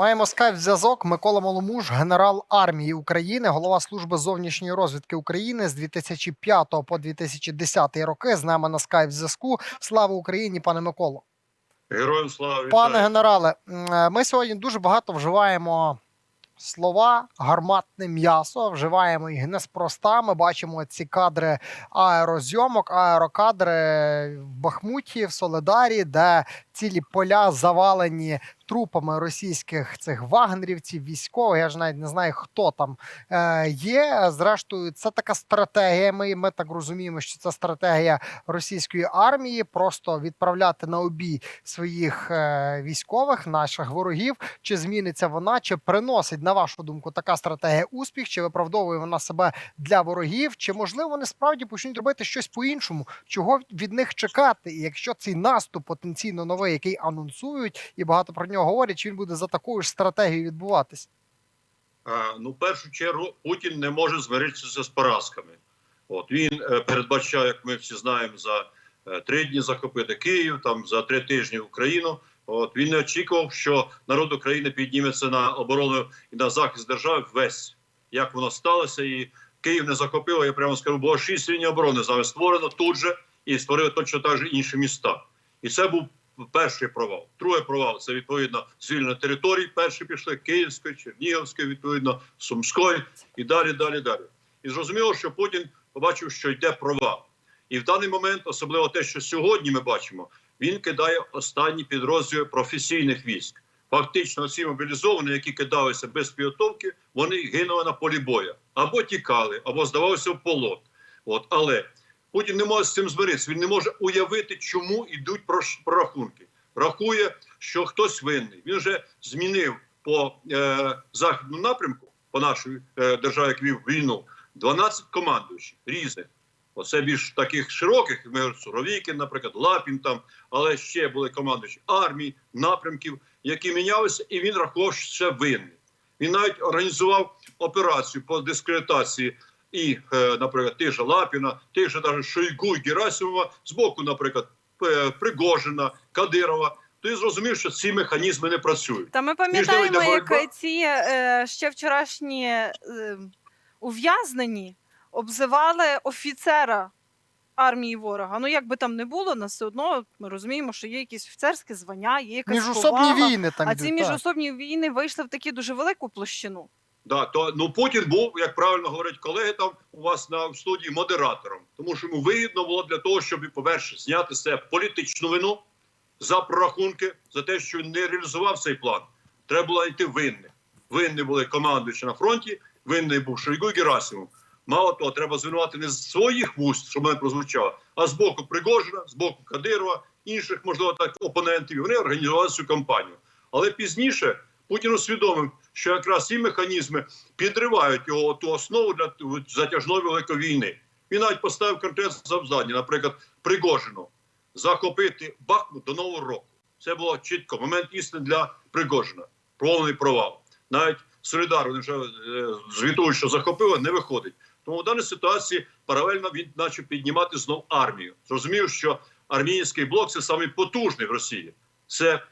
Маємо скайп зв'язок. Микола Маломуж, генерал армії України, голова служби зовнішньої розвідки України з 2005 по 2010 роки. З нами на скайп зв'язку. Слава Україні, пане Миколо. Героям слава вітаю. Пане генерале, е, ми сьогодні дуже багато вживаємо слова гарматне м'ясо. Вживаємо їх неспроста. Ми бачимо ці кадри аерозйомок, аерокадри в Бахмуті, в Соледарі, де цілі поля завалені трупами російських цих вагнерівців, військових. Я ж навіть не знаю, хто там е, є. Зрештою, це така стратегія. Ми, ми так розуміємо, що це стратегія російської армії просто відправляти на обій своїх е, військових, наших ворогів. Чи зміниться вона, чи приносить, на вашу думку, така стратегія успіх, чи виправдовує вона себе для ворогів, чи можливо вони справді почнуть робити щось по-іншому, чого від них чекати? І якщо цей наступ потенційно новий, який анонсують, і багато про нього говорять, чи він буде за такою ж стратегією відбуватись? Ну, в першу чергу, Путін не може змиритися з поразками. От він е, передбачав, як ми всі знаємо, за е, три дні захопити Київ, там за три тижні Україну. От він не очікував, що народ України підніметься на оборону і на захист держави весь. Як воно сталося, і Київ не захопив, я прямо скажу, було шість ліній оборони зараз створено тут же і створили точно так же інші міста. І це був перший провал. Другий провал це відповідно звільнення територій. Перші пішли Київської, Чернігівської, відповідно Сумської і далі, далі, далі. І зрозуміло, що Путін побачив, що йде провал. І в даний момент, особливо те, що сьогодні ми бачимо, він кидає останні підрозділи професійних військ. Фактично, ці мобілізовані, які кидалися без підготовки, вони гинули на полі бою або тікали, або здавалися в полон. От але Путін не може з цим змиритися. Він не може уявити, чому йдуть прорахунки. Рахує, що хтось винний. Він вже змінив по е, західному напрямку, по нашій е, державі, як вів війну, 12 командуючих різних. Оце більш таких широких, Суровікін, наприклад, Лапін там, але ще були командуючі армії, напрямків, які мінялися, і він рахував, що це винний. Він навіть організував операцію по дискредитації і, е, наприклад, тих же Лапіна, тих же навіть Шойгу і Герасимова, з боку, наприклад, Пригожина, Кадирова. То я зрозумів, що ці механізми не працюють. Та ми пам'ятаємо, як ці е, ще вчорашні е, ув'язнені обзивали офіцера армії ворога. Ну як би там не було, нас все одно ми розуміємо, що є якісь офіцерське звання, є якась Міжособні повага. війни там А ці міжособні війни вийшли в таку дуже велику площину. Да, то ну Путін був, як правильно говорять колеги, там у вас на в студії модератором, тому що йому вигідно було для того, щоб, по-перше, зняти з себе політичну вину за прорахунки, за те, що не реалізував цей план. Треба було йти винних. Винні були командуючі на фронті, винний був Шойгу і Герасимов. Мало того, треба звинувати не з своїх вуст, щоб мене прозвучало, а з боку Пригожина, з боку Кадирова, інших, можливо, так опонентів. Вони організували цю кампанію. Але пізніше Путін усвідомив, що якраз ці механізми підривають його ту основу для затяжної великої війни. Він навіть поставив конкретне завдання, наприклад, Пригожину захопити Бахмут до нового року. Це було чітко момент істини для Пригожина. Повний провал. Навіть Солідар, вони вже е, звітують, що захопили, не виходить. Тому в даній ситуації паралельно він почав піднімати знов армію. Зрозумів, що армійський блок це самий потужний в Росії. Це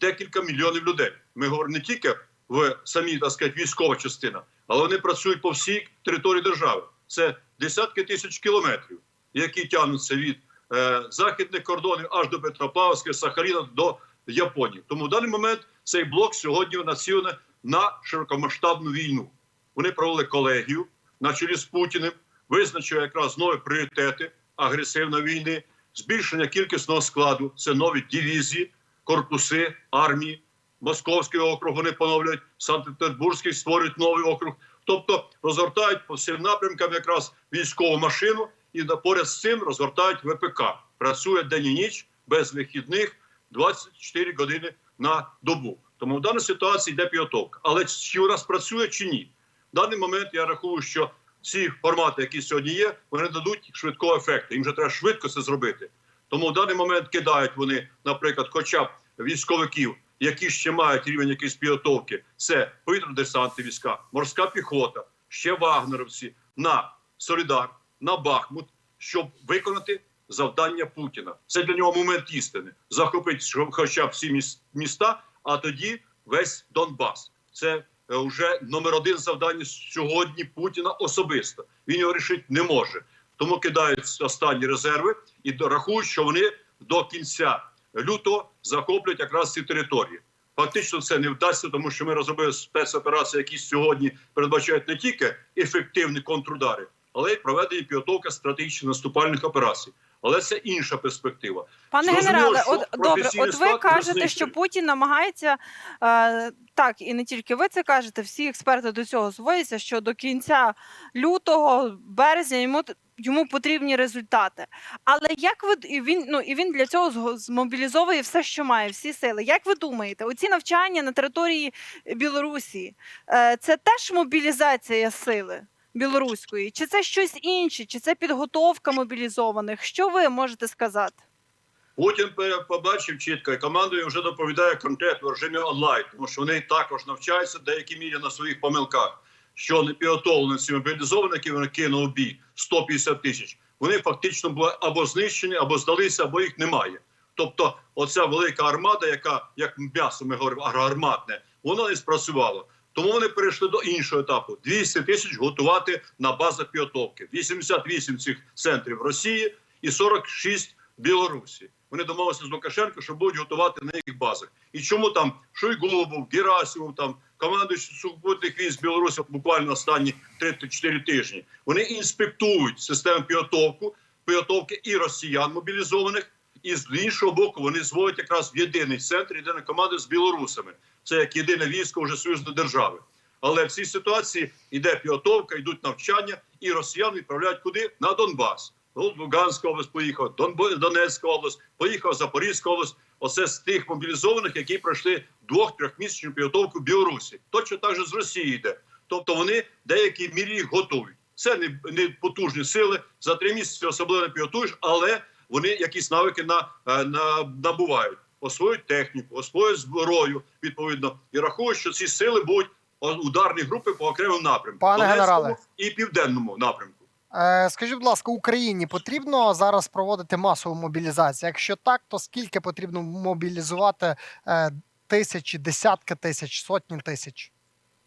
декілька мільйонів людей. Ми говоримо не тільки в самій так сказати, військова частина, але вони працюють по всій території держави. Це десятки тисяч кілометрів, які тягнуться від е, західних кордонів аж до Петропавловська, Сахаріна до Японії. Тому в даний момент цей блок сьогодні націлений на широкомасштабну війну. Вони провели колегію на чолі з Путіним, визначили якраз нові пріоритети агресивної війни, збільшення кількісного складу, це нові дивізії, корпуси армії. Московський округ вони поновлюють, Санкт-Петербурзький створюють новий округ. Тобто розгортають по всім напрямкам якраз військову машину і поряд з цим розгортають ВПК. Працює день і ніч без вихідних 24 години на добу. Тому в даній ситуації йде підготовка. Але чи у нас працює чи ні? В даний момент я рахую, що ці формати, які сьогодні є, вони дадуть швидкого ефекту. Їм вже треба швидко це зробити. Тому в даний момент кидають вони, наприклад, хоча б військовиків, які ще мають рівень якоїсь підготовки. Це повітряно-десантні війська, морська піхота, ще вагнеровці на Солідар, на Бахмут, щоб виконати завдання Путіна. Це для нього момент істини. Захопити хоча б всі міста, а тоді весь Донбас. Це е, вже номер один завдання сьогодні Путіна особисто. Він його рішити не може. Тому кидають останні резерви і рахують, що вони до кінця лютого захоплять якраз ці території. Фактично це не вдасться, тому що ми розробили спецоперації, які сьогодні передбачають не тільки ефективні контрудари, але й проведення підготовка стратегічних наступальних операцій. Але це інша перспектива. Пане Зрозуміло, генерале, от добре, от ви кажете, знищує. що Путін намагається е, так, і не тільки ви це кажете, всі експерти до цього зводяться, що до кінця лютого, березня йому йому потрібні результати. Але як ви він ну і він для цього змобілізовує все, що має, всі сили. Як ви думаєте, оці навчання на території Білорусі е, це теж мобілізація сили? Білоруської, чи це щось інше, чи це підготовка мобілізованих? Що ви можете сказати? Путін побачив чітко, і командою вже доповідає конкретно в режимі онлайн, тому що вони також навчаються в деякій мірі на своїх помилках. Що не підготовлені ці мобілізовані, які вони кинули в бій 150 тисяч. Вони фактично були або знищені, або здалися, або їх немає. Тобто, оця велика армада, яка як м'ясо ми говоримо, арматне, вона не спрацювала. Тому вони перейшли до іншого етапу: 200 тисяч готувати на базах підготовки. 88 цих центрів Росії і 46 в Білорусі. Вони домовилися з Лукашенко, що будуть готувати на їх базах. І чому там Шойгу був, Герасимов, там командуючий сухопутних військ Білорусі буквально останні 3-4 тижні. Вони інспектують систему підготовку, підготовки і росіян мобілізованих, і з іншого боку вони зводять якраз в єдиний центр, єдина команда з білорусами. Це як єдине військо вже союзної держави. Але в цій ситуації йде підготовка, йдуть навчання, і росіян відправляють куди? На Донбас. Луганська область поїхав, Донецька область, поїхав Запорізька область. Оце з тих мобілізованих, які пройшли двох-трьохмісячну підготовку в Білорусі. Точно так же з Росії йде. Тобто вони в деякій мірі їх готують. Це не, не потужні сили. За три місяці особливо не підготуєш, але вони якісь навики на, е, на, набувають, освоюють техніку, освоюють зброю відповідно і рахують, що ці сили будуть ударні групи по окремим напрямкам Пане Донецькому генерале. і південному напрямку. Е, Скажіть, будь ласка, Україні потрібно зараз проводити масову мобілізацію? Якщо так, то скільки потрібно мобілізувати е, тисячі, десятки тисяч, сотні тисяч?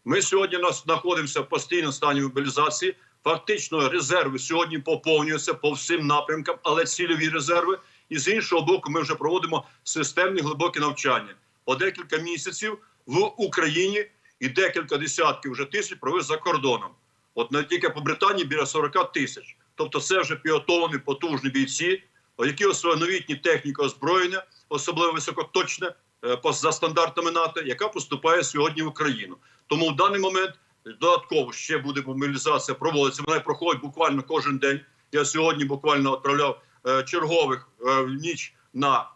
Ми сьогодні знаходимося в постійному стані мобілізації. Фактично, резерви сьогодні поповнюються по всім напрямкам, але цільові резерви. І з іншого боку, ми вже проводимо системні глибокі навчання по декілька місяців в Україні і декілька десятків вже тисяч провели за кордоном. От не тільки по Британії біля 40 тисяч. Тобто, це вже підготовлені потужні бійці, які освоюють новітні техніки озброєння, особливо високоточне е, за стандартами НАТО, яка поступає сьогодні в Україну. Тому в даний момент додатково ще буде мобілізація проводиться. Вона проходить буквально кожен день. Я сьогодні буквально відправляв е, чергових е, в ніч на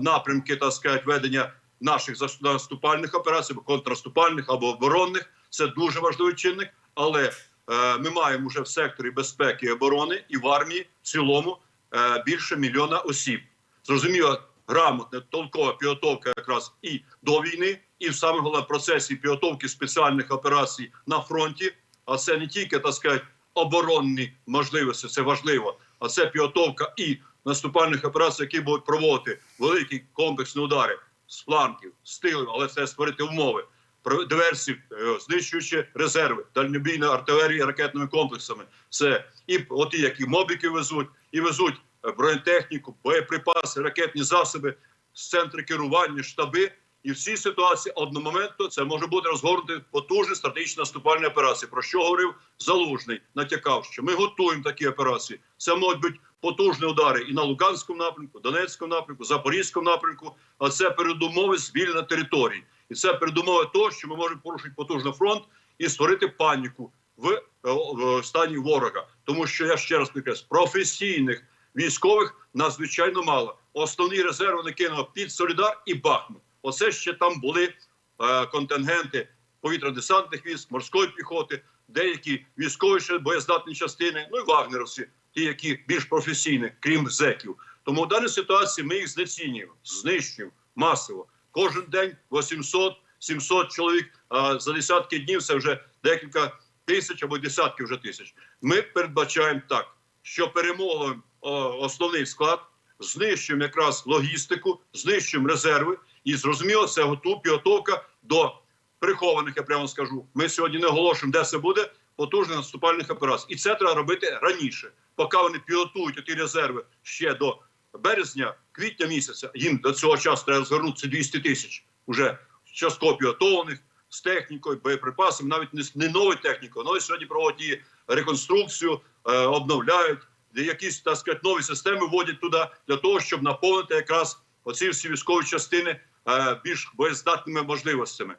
напрямки так сказати, ведення наших наступальних операцій, контрнаступальних або оборонних. Це дуже важливий чинник. Але е, ми маємо вже в секторі безпеки і оборони і в армії в цілому е, більше мільйона осіб. Зрозуміло, грамотна толкова підготовка якраз і до війни, і в саме головне процесі підготовки спеціальних операцій на фронті. А це не тільки так сказати, оборонні можливості, це важливо, а це підготовка і наступальних операцій, які будуть проводити великі комплексні удари з флангів, з тилу, але це створити умови. Диверсії, е, знищуючи резерви, дальнобійна артилерія ракетними комплексами. Це і от які мобіки везуть, і везуть е, бронетехніку, боєприпаси, ракетні засоби, центри керування, штаби. І в цій ситуації одномоментно це може бути розгорнути потужні стратегічні наступальні операції. Про що говорив Залужний, натякав, що ми готуємо такі операції. Це можуть бути потужні удари і на Луганському напрямку, Донецькому напрямку, Запорізькому напрямку. А це передумови звільнення територій. І це передумови того, що ми можемо порушити потужний фронт і створити паніку в, е, в стані ворога. Тому що я ще раз підкреслю, професійних військових надзвичайно мало. Основні резерви не під Солідар і Бахмут. Оце ще там були е, контингенти повітряно-десантних військ, морської піхоти, деякі військові ще боєздатні частини, ну і вагнеровці, ті, які більш професійні, крім зеків. Тому в даній ситуації ми їх знецінюємо, знищуємо масово. Кожен день 800-700 чоловік а за десятки днів це вже декілька тисяч або десятки вже тисяч. Ми передбачаємо так, що перемовимо основний склад, знищуємо якраз логістику, знищуємо резерви, і зрозуміло, це готу- підготовка до прихованих, я прямо скажу. Ми сьогодні не оголошуємо, де це буде потужних наступальних операцій. І це треба робити раніше, поки вони підготують ті резерви ще до березня, квітня місяця. Їм до цього часу треба звернутися 200 тисяч уже частково підготовлених з технікою, боєприпасами, навіть не, не новою технікою, але сьогодні проводять її реконструкцію, е, обновляють, якісь так сказати, нові системи вводять туди для того, щоб наповнити якраз оці всі військові частини е, більш боєздатними можливостями.